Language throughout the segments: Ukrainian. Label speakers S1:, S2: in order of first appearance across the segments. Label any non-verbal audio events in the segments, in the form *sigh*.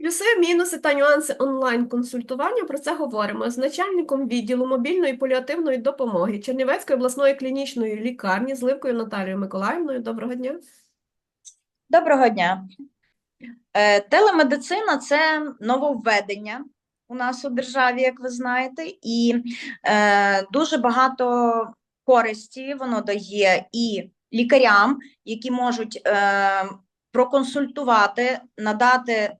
S1: Плюси, мінуси та нюанси онлайн-консультування. Про це говоримо з начальником відділу мобільної паліативної допомоги Чернівецької обласної клінічної лікарні з Ливкою Наталією Миколаївною. Доброго дня.
S2: Доброго дня. Е, Телемедицина це нововведення у нас у державі, як ви знаєте, і е, дуже багато користі воно дає і лікарям, які можуть е, проконсультувати, надати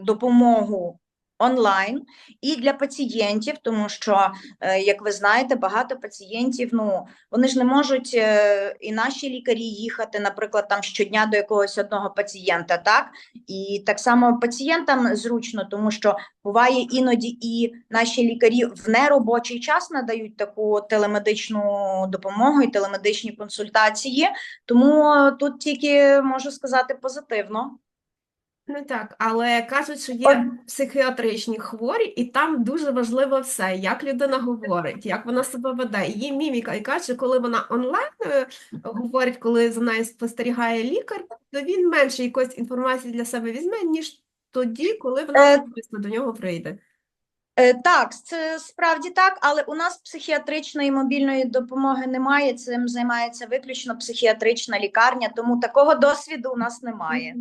S2: допомогу онлайн, і для пацієнтів, тому що, е, як ви знаєте, багато пацієнтів, ну вони ж не можуть е, і наші лікарі їхати, наприклад, там щодня до якогось одного пацієнта, так і так само пацієнтам зручно, тому що буває іноді і наші лікарі в неробочий час надають таку телемедичну допомогу і телемедичні консультації. Тому тут тільки можу сказати позитивно.
S1: Не так, але кажуть, що є психіатричні хворі, і там дуже важливо все, як людина говорить, як вона себе веде. Її міміка, і каже, коли вона онлайн е, говорить, коли за нею спостерігає лікар, то він менше якоїсь інформації для себе візьме, ніж тоді, коли вона
S2: Е,
S1: особисто до нього прийде.
S2: Е, Так, це справді так, але у нас психіатричної мобільної допомоги немає. Цим займається виключно психіатрична лікарня, тому такого досвіду у нас немає.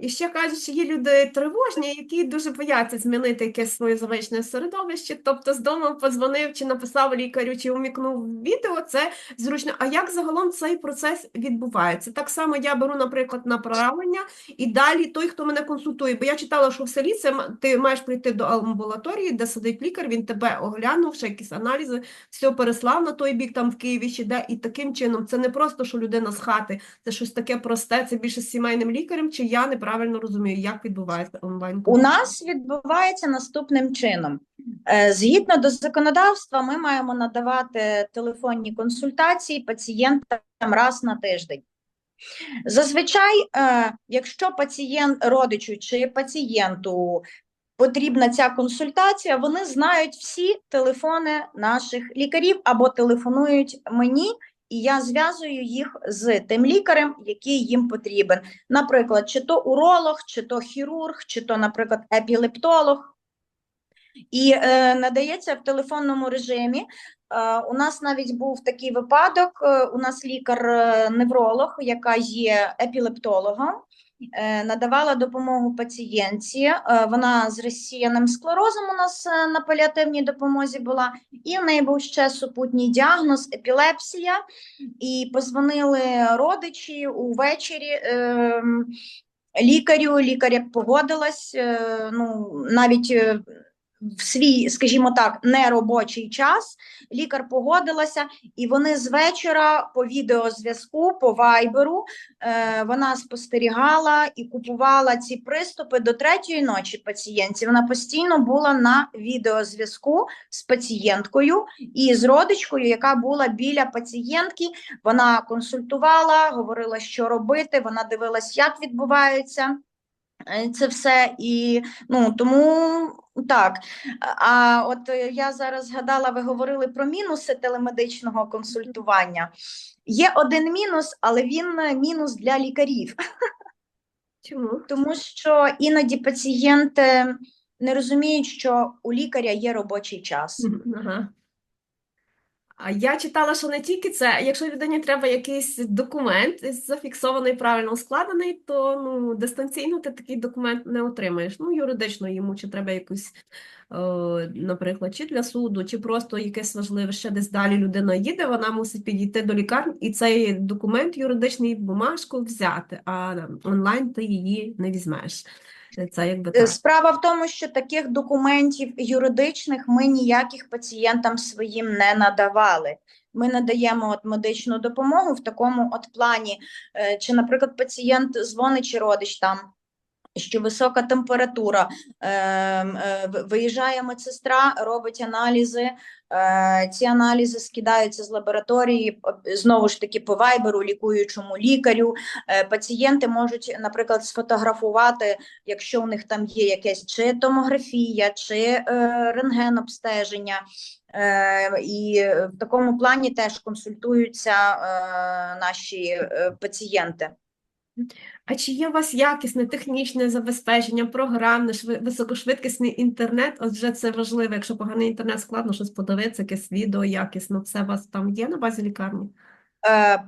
S1: І ще кажуть, що є люди тривожні, які дуже бояться змінити якесь своє звичне середовище. Тобто з дому подзвонив чи написав лікарю, чи умікнув відео, це зручно. А як загалом цей процес відбувається? Так само я беру, наприклад, направлення, і далі той, хто мене консультує. Бо я читала, що в селі це ти маєш прийти до амбулаторії, де сидить лікар, він тебе оглянув, ще якісь аналізи, все переслав на той бік, там в Києві чи де, і таким чином це не просто, що людина з хати, це щось таке просте, це більше з сімейним лікарем, чи я неправильно розумію, як відбувається онлайн
S2: У нас відбувається наступним чином. Е, Згідно до законодавства, ми маємо надавати телефонні консультації пацієнтам раз на тиждень. Зазвичай, е, якщо пацієнт родичу чи пацієнту потрібна ця консультація, вони знають всі телефони наших лікарів або телефонують мені, і я зв'язую їх з тим лікарем, який їм потрібен. Наприклад, чи то уролог, чи то хірург, чи то, наприклад, епілептолог. І е, надається в телефонному режимі. Е, у нас навіть був такий випадок. е, у нас лікар-невролог, яка є епілептологом, е, надавала допомогу пацієнтці. Е, вона з розсіяним склерозом у нас е, на паліативній допомозі була, і в неї був ще супутній діагноз епілепсія. І позвонили родичі увечері. Е, лікарю, лікаря погодилась, е, ну, навіть е, в свій, скажімо так, неробочий час лікар погодилася, і вони з вечора по відеозв'язку, по вайберу, е, вона спостерігала і купувала ці приступи до третьої ночі пацієнтів. Вона постійно була на відеозв'язку з пацієнткою і з родичкою, яка була біля пацієнтки. Вона консультувала, говорила, що робити. Вона дивилась, як відбувається. Е, Це все і ну тому так. А от е, я зараз згадала, ви говорили про мінуси телемедичного консультування. Є один мінус, але він е, мінус для лікарів,
S1: Чому?
S2: тому що іноді пацієнти не розуміють, що у лікаря є робочий час.
S1: Ага. Я читала, що не тільки це, якщо людині треба якийсь документ зафіксований, правильно складений, то ну, дистанційно ти такий документ не отримаєш. Ну, юридично йому чи треба якусь, наприклад, чи для суду, чи просто якесь важливе, ще десь далі людина їде, вона мусить підійти до лікарні і цей документ юридичний бумажку взяти, а онлайн ти її не візьмеш. Це якби
S2: Е,
S1: так.
S2: Справа в тому, що таких документів юридичних ми ніяких пацієнтам своїм не надавали. Ми надаємо от медичну допомогу в такому от плані. Е, Чи, наприклад, пацієнт дзвонить чи родич там, що висока температура, ем, е, ви- виїжджає медсестра, робить аналізи. е, Ці аналізи скидаються з лабораторії знову ж таки по вайберу, лікуючому лікарю. Е, Пацієнти можуть, наприклад, сфотографувати якщо у них там є якась чи томографія, чи рентген-обстеження. Е, і в такому плані теж консультуються наші пацієнти.
S1: А чи є у вас якісне технічне забезпечення, програмне, шви- високошвидкісний інтернет? Отже, це важливо. Якщо поганий інтернет, складно щось подивитися, якесь відео якісно. Все у вас там є на базі лікарні?
S2: Е,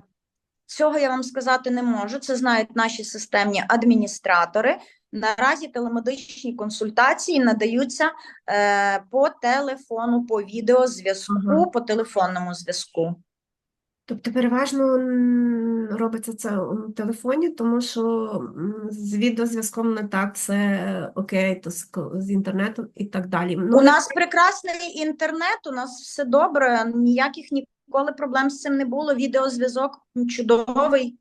S2: Цього я вам сказати не можу. Це знають наші системні адміністратори. Наразі телемедичні консультації надаються е, по телефону, по відеозв'язку,
S1: Ага.
S2: по телефонному зв'язку.
S1: Тобто переважно робиться це у телефоні, тому що з відеозв'язком не так все окей, то з, з інтернетом і так далі. Ну,
S2: У нас прекрасний інтернет, у нас все добре, ніяких ніколи проблем з цим не було. Відеозв'язок чудовий.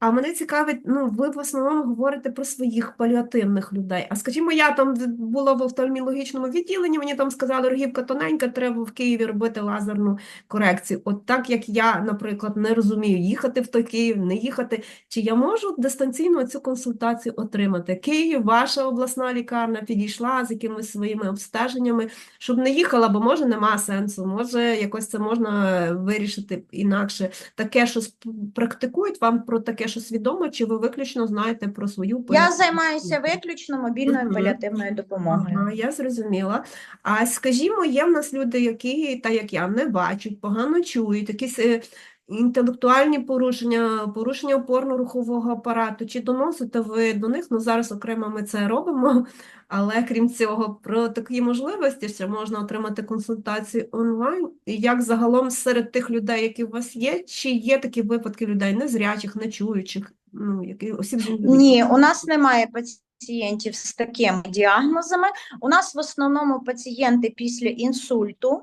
S1: А мене цікавить, ну, ви в основному говорите про своїх паліативних людей. А скажімо, я там була в офтальмологічному відділенні, мені там сказали, рогівка тоненька, треба в Києві робити лазерну корекцію. От так як я, наприклад, не розумію, їхати в той Київ, не їхати, чи я можу дистанційно цю консультацію отримати? Київ, ваша обласна лікарня підійшла з якимись своїми обстеженнями, щоб не їхала, бо може нема сенсу, може якось це можна вирішити інакше таке п- практикують вам про таке щось свідомо, чи ви виключно знаєте про свою
S2: Я займаюся виключно мобільною паліативною допомогою.
S1: Ага, я зрозуміла. А скажімо, є в нас люди, які, та як я, не бачать, погано чують, якісь е, інтелектуальні порушення, порушення опорно-рухового апарату. Чи доносите ви до них? Ну, зараз окремо ми це робимо, але крім цього, про такі можливості, що можна отримати консультацію онлайн. І як загалом серед тих людей, які у вас є, чи є такі випадки людей незрячих, нечуючих, ну, які осіб
S2: Ні, у нас немає пацієнтів з такими діагнозами. У нас в основному пацієнти після інсульту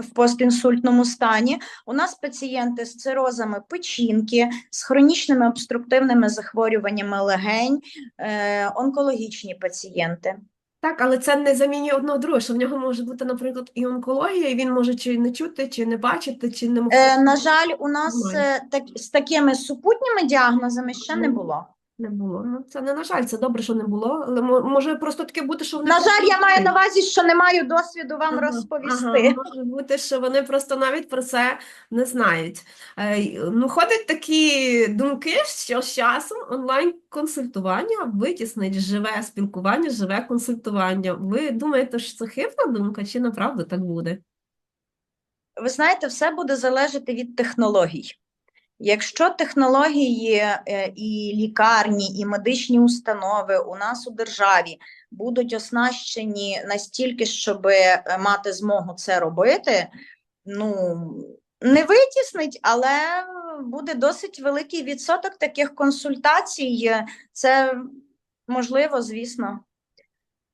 S2: в постінсультному стані. У нас пацієнти з цирозами печінки, з хронічними обструктивними захворюваннями легень, е, онкологічні пацієнти.
S1: Так, але це не замінює одного другого, що в нього може бути, наприклад, і онкологія, і він може чи не чути, чи не бачити, чи не
S2: Е, на жаль, у нас е, так, з такими супутніми діагнозами ще не було.
S1: Не було. Ну, це не на жаль, це добре, що не було, але мо- може просто таке бути, що вони
S2: На жаль, я маю на увазі, що не маю досвіду вам
S1: Ага,
S2: розповісти.
S1: Ага, може бути, що вони просто навіть про це не знають. Е, Ну, ходять такі думки, що з часом онлайн-консультування витіснить живе спілкування, живе консультування. Ви думаєте, що це хибна думка, чи направду так буде?
S2: Ви знаєте, все буде залежати від технологій. Якщо технології е, і лікарні, і медичні установи у нас у державі будуть оснащені настільки, щоб мати змогу це робити, ну не витіснить, але буде досить великий відсоток таких консультацій. Це можливо, звісно.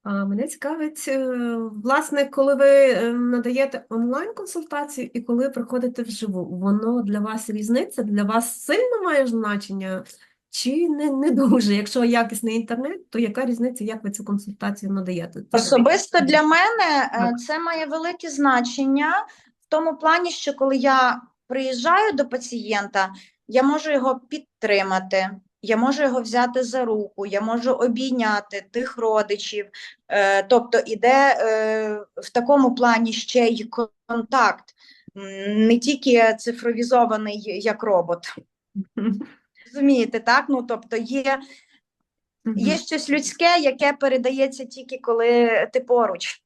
S1: А мене цікавить, е, власне, коли ви е, надаєте онлайн-консультацію і коли приходите вживу, воно для вас різниця, для вас сильно має значення чи не, не дуже? Якщо якісний інтернет, то яка різниця, як ви цю консультацію надаєте?
S2: Особисто для мене е, це має велике значення в тому плані, що коли я приїжджаю до пацієнта, я можу його підтримати, я можу його взяти за руку, я можу обійняти тих родичів. Е, Тобто іде е, в такому плані ще й контакт, не тільки цифровізований як робот. Розумієте, так? Ну тобто є, є щось людське, яке передається тільки коли ти поруч.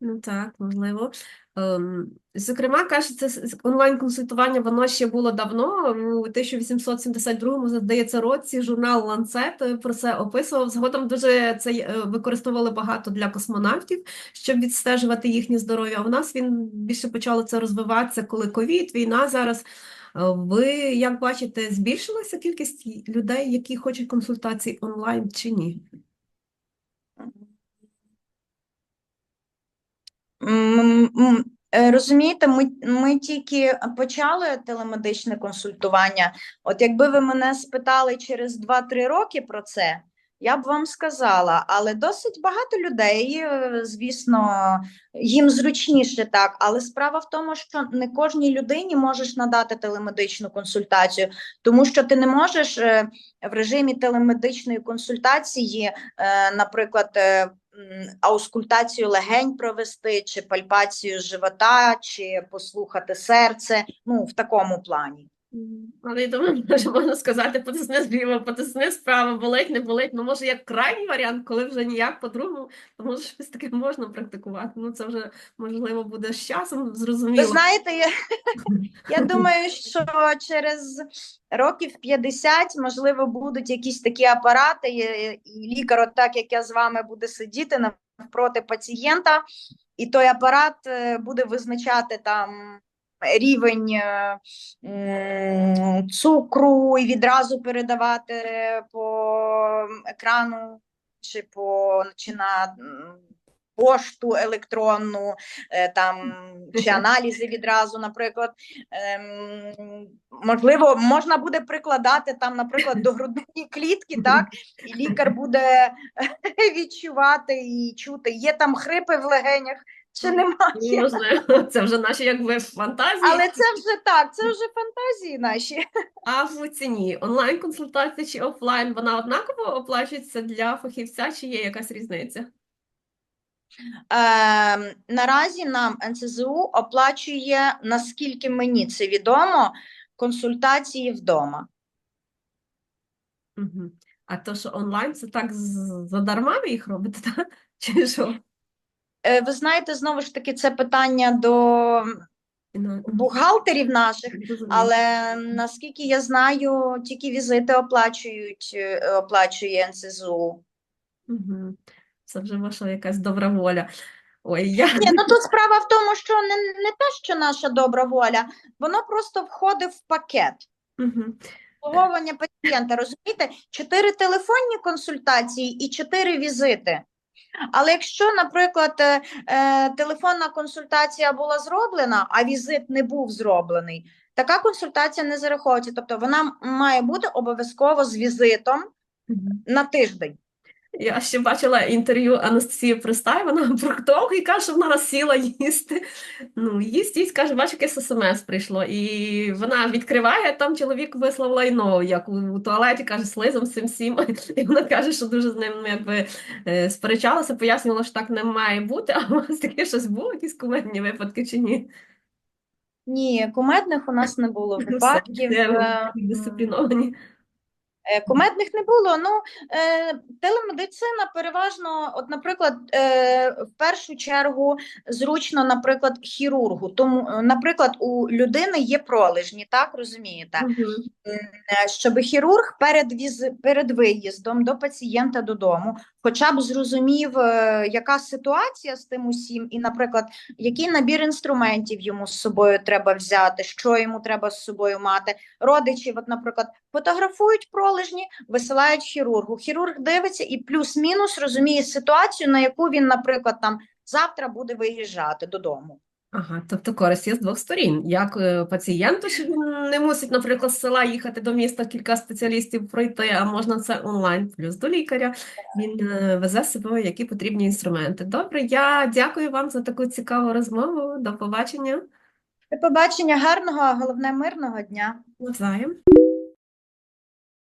S1: Ну так, можливо. Ем, Зокрема, кажеться, з- онлайн-консультування воно ще було давно, у 1872 здається, році журнал е, про це описував. Згодом дуже це е, використовували багато для космонавтів, щоб відстежувати їхнє здоров'я. А у нас він більше почало це розвиватися, коли ковід, війна зараз. Е, Ви, як бачите, збільшилася кількість людей, які хочуть консультації онлайн чи ні?
S2: Розумієте, ми, ми тільки почали телемедичне консультування. От якби ви мене спитали через 2-3 роки про це, я б вам сказала, але досить багато людей, е, звісно, їм зручніше так. Але справа в тому, що не кожній людині можеш надати телемедичну консультацію, тому що ти не можеш е, в режимі телемедичної консультації, е, наприклад, е, аускультацію легень провести, чи пальпацію живота, чи послухати серце. Ну, в такому плані.
S1: Але я думаю, *laughs* може можна сказати, потисни зліва, потисни справа, болить, не болить. Ну, може, як крайній варіант, коли вже ніяк по-другому, то може щось таке можна практикувати. Ну, це вже можливо буде з часом
S2: Ви
S1: зрозуміло.
S2: знаєте, я, *laughs* я думаю, що через років 50, можливо, будуть якісь такі апарати, і, лікар, от так як я з вами буде сидіти навпроти пацієнта, і той апарат е, буде визначати там рівень е, цукру і відразу передавати по екрану чи по чи на пошту електронну, е, там чи аналізи відразу, наприклад. Ем, можливо, можна буде прикладати там, наприклад, до грудної клітки, так, і лікар буде *laughs* відчувати і чути, є там хрипи в легенях чи немає.
S1: Можливо, це вже наші якби фантазії.
S2: Але це вже так, це вже фантазії наші.
S1: А в ціні онлайн-консультація чи офлайн, вона однаково оплачується для фахівця, чи є якась різниця?
S2: Ем, наразі нам НСЗУ оплачує, наскільки мені це відомо, консультації вдома.
S1: Угу. А то, що онлайн, це так задарма ви їх робите, *laughs* так? Чи що?
S2: Е, Ви знаєте, знову ж таки, це питання до
S1: Ну,
S2: бухгалтерів наших, але наскільки я знаю, тільки візити оплачують, е, оплачує НСЗУ.
S1: Угу. Це вже ваша якась добра воля. Ой, я
S2: Ні, ну тут справа в тому, що не, не те, що наша добра воля, воно просто входить в пакет.
S1: угу.
S2: обслуговування пацієнта, розумієте? Чотири телефонні консультації і чотири візити. Але якщо, наприклад, е, е, телефонна консультація була зроблена, а візит не був зроблений, така консультація не зараховується. Тобто вона має бути обов'язково з візитом на тиждень.
S1: Я ще бачила інтерв'ю Анастасії Пристай, вона *laughs* проктолог і каже, що вона сіла їсти. Ну, їсть, їсть, каже, бачу, якесь смс прийшло. І вона відкриває, там чоловік вислав лайно, як у, туалеті, каже, слизом цим всім. *laughs* І вона каже, що дуже з ним ну, якби, е, сперечалася, пояснювала, що так не має бути, а у вас таке щось було, якісь кумедні випадки чи ні?
S2: Ні, кумедних у нас не було випадків.
S1: де ви
S2: е,
S1: дисципліновані.
S2: Е, Кумедних не було. Ну, е, телемедицина переважно, от, наприклад, е, в першу чергу зручно, наприклад, хірургу. Тому, наприклад, у людини є пролежні, так розумієте? Щоб хірург перед віз... перед виїздом до пацієнта додому, хоча б зрозумів, яка ситуація з тим усім, і, наприклад, який набір інструментів йому з собою треба взяти, що йому треба з собою мати. Родичі, от, наприклад, фотографують пролежні, висилають хірургу. Хірург дивиться і плюс-мінус розуміє ситуацію, на яку він, наприклад, там завтра буде виїжджати додому.
S1: Ага, тобто користь є з двох сторін. Як е, пацієнту, що він не мусить, наприклад, з села їхати до міста, кілька спеціалістів пройти, а можна це онлайн. Плюс до лікаря він е, везе з собою які потрібні інструменти. Добре, я дякую вам за таку цікаву розмову. До побачення.
S2: До побачення, гарного, а головне мирного дня.
S1: Навзаєм.